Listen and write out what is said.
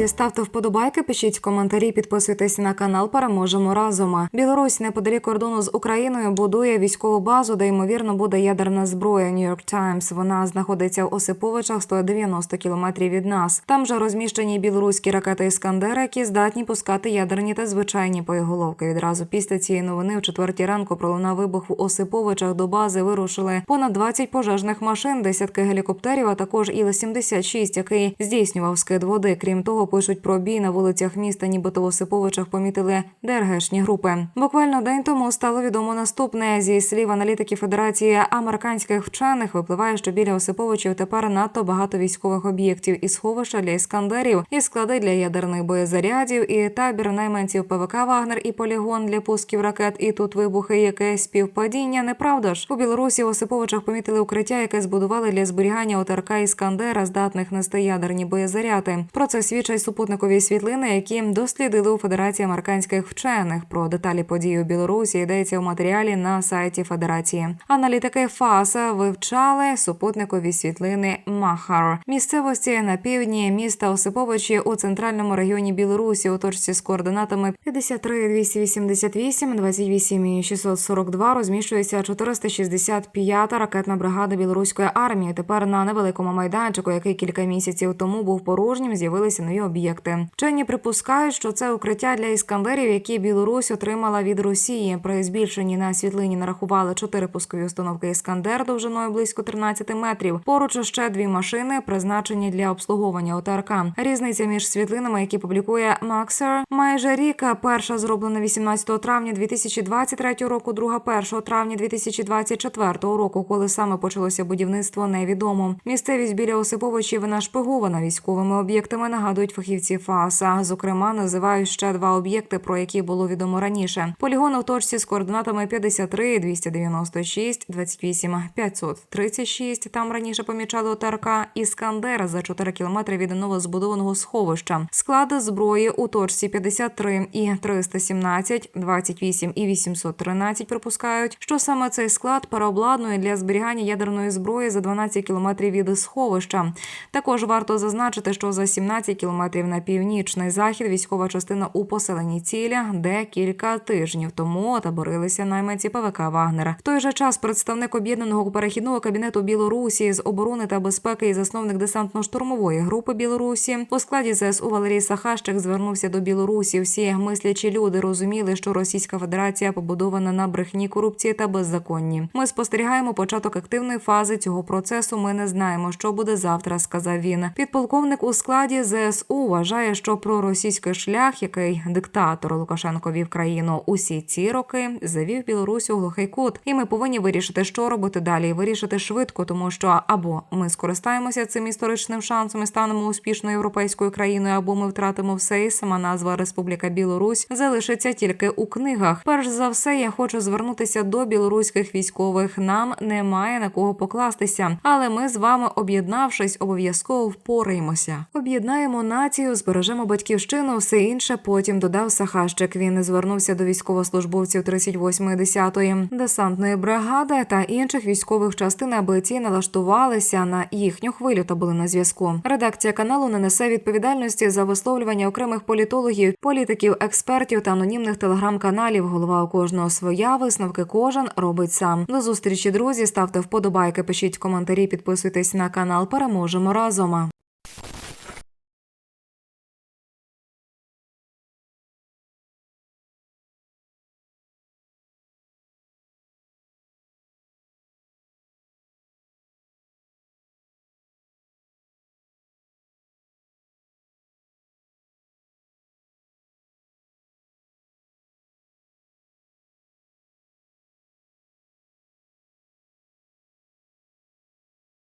Друзі, ставте вподобайки, пишіть коментарі, підписуйтесь на канал. Переможемо разом. Білорусь неподалік кордону з Україною будує військову базу, де ймовірно буде ядерна зброя. Нью-Йорк Таймс. Вона знаходиться в Осиповичах 190 кілометрів від нас. Там же розміщені білоруські ракети Іскандер, які здатні пускати ядерні та звичайні боєголовки. Відразу після цієї новини в четвертій ранку пролунав вибух в Осиповичах. До бази вирушили понад 20 пожежних машин, десятки гелікоптерів, а також Іл-76, який здійснював скид води. Крім того, пишуть про бій на вулицях міста, нібито в Осиповичах помітили ДРГшні групи. Буквально день тому стало відомо наступне зі слів аналітиків Федерації американських вчених. Випливає, що біля Осиповичів тепер надто багато військових об'єктів і сховища для іскандерів, і склади для ядерних боєзарядів, і табір найманців ПВК Вагнер, і полігон для пусків ракет. І тут вибухи, яке співпадіння. Неправда ж у Білорусі в Осиповичах помітили укриття, яке збудували для зберігання ОТРК Іскандера, здатних нести ядерні боєзаряди. Про це свідчать супутникові світлини, які дослідили у Федерації американських вчених. Про деталі подій у Білорусі йдеться у матеріалі на сайті Федерації. Аналітики ФАСа вивчали супутникові світлини Махар місцевості на півдні міста Осиповичі у центральному регіоні Білорусі у точці з координатами 53 288 28 і 642 розміщується 465-та ракетна бригада білоруської армії. Тепер на невеликому майданчику, який кілька місяців тому був порожнім, з'явилися нові об'єкти. Вчені припускають, що це укриття для іскандерів, які Білорусь отримала від Росії. При збільшенні на світлині нарахували чотири пускові установки Іскандер довжиною близько 13 метрів. Поруч ще дві машини, призначені для обслуговування ОТРК. Різниця між світлинами, які публікує Максер, майже рік. Перша зроблена 18 травня 2023 року, друга 1 травня 2024 року. Коли саме почалося будівництво, невідомо. Місцевість біля Осиповичів нашпигована військовими об'єктами. Нагадують фахівці ФАСа. Зокрема, називають ще два об'єкти, про які було відомо раніше. Полігон у точці з координатами 53, 296, 28, 536. Там раніше помічали ОТРК Іскандер за 4 кілометри від новозбудованого сховища. Склади зброї у точці 53 і 317, 28 і 813 припускають, що саме цей склад переобладнує для зберігання ядерної зброї за 12 кілометрів від сховища. Також варто зазначити, що за 17 кілометрів на північний захід військова частина у поселенні ціля, де кілька тижнів тому отаборилися найманці ПВК Вагнера. В той же час представник об'єднаного перехідного кабінету Білорусі з оборони та безпеки і засновник десантно-штурмової групи Білорусі у складі ЗСУ Валерій Сахащик звернувся до Білорусі. Всі мислячі люди розуміли, що Російська Федерація побудована на брехні, корупції та беззаконні. Ми спостерігаємо початок активної фази цього процесу. Ми не знаємо, що буде завтра. Сказав він. Підполковник у складі ЗСУ вважає, що проросійський шлях, який диктатор Лукашенко вів країну усі ці роки, завів Білорусь у глухий кут, і ми повинні вирішити, що робити далі, і вирішити швидко, тому що або ми скористаємося цим історичним шансом і станемо успішною європейською країною, або ми втратимо все, і сама назва Республіка Білорусь залишиться тільки у книгах. Перш за все, я хочу звернутися до білоруських військових. Нам немає на кого покластися, але ми з вами, об'єднавшись, обов'язково впораємося. Об'єднаємо націю, збережемо батьківщину, все інше потім додав Сахащик. Він звернувся до військовослужбовців 38-ї 10-ї десантної бригади та інших військових частин, аби ті налаштувалися на їхню хвилю та були на зв'язку. Редакція каналу не несе відповідальності за висловлювання окремих політологів, політиків, експертів та анонімних телеграм-каналів. Голова у кожного своя висновки кожен робить сам. До зустрічі, друзі. Ставте вподобайки, пишіть коментарі, підписуйтесь на канал. Переможемо разом.